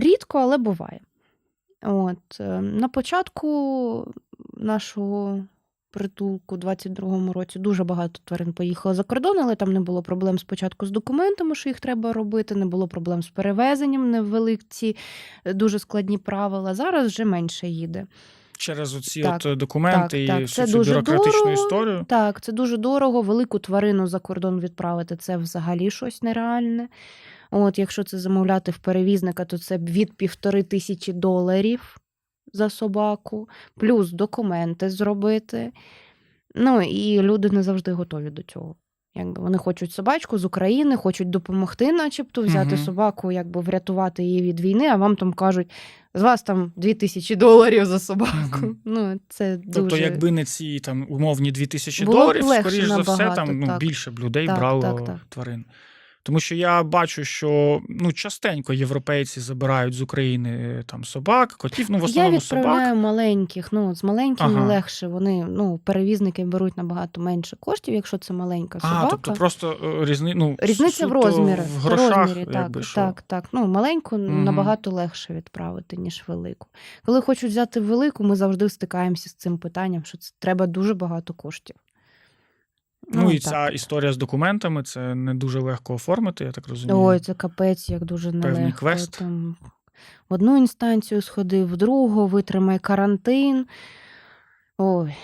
рідко, але буває. От, е, на початку нашого притулку, у 22-му році, дуже багато тварин поїхало за кордон, але там не було проблем спочатку з документами, що їх треба робити, не було проблем з перевезенням, невеликі, е, дуже складні правила. Зараз вже менше їде. Через оці Так, от документи так, і так. всю Це цю дуже бюрократичну дорого. історію. Так, це дуже дорого. Велику тварину за кордон відправити це взагалі щось нереальне. От, якщо це замовляти в перевізника, то це від півтори тисячі доларів за собаку, плюс документи зробити. Ну і люди не завжди готові до цього. Якби вони хочуть собачку з України, хочуть допомогти, начебто, взяти Мгм. собаку, якби врятувати її від війни, а вам там кажуть, з вас там 2000 доларів за собаку. Мгм. Ну, це Тобто, якби не ці там умовні 2000 Було б доларів, скоріш за все, там ну, більше б людей Так, брало так, так. тварин. Тому що я бачу, що ну, частенько європейці забирають з України е, там собак, котів, ну в Я основному собак. відправляю маленьких. Ну, з маленькими Ага. легше. Вони, ну, перевізники беруть набагато менше коштів, якщо це маленька собака. А, тобто просто е, різни, ну, Різниця в розмірах. В грошах, розмірі, так, якби, що. так, так. Ну, маленьку Мгм. набагато легше відправити, ніж велику. Коли хочуть взяти велику, ми завжди стикаємося з цим питанням, що це треба дуже багато коштів. Ну, і так. ця історія з документами це не дуже легко оформити, я так розумію. Ой, це капець, як дуже нелегко. квест. Там в одну інстанцію сходив, в другу, витримай карантин. Ой,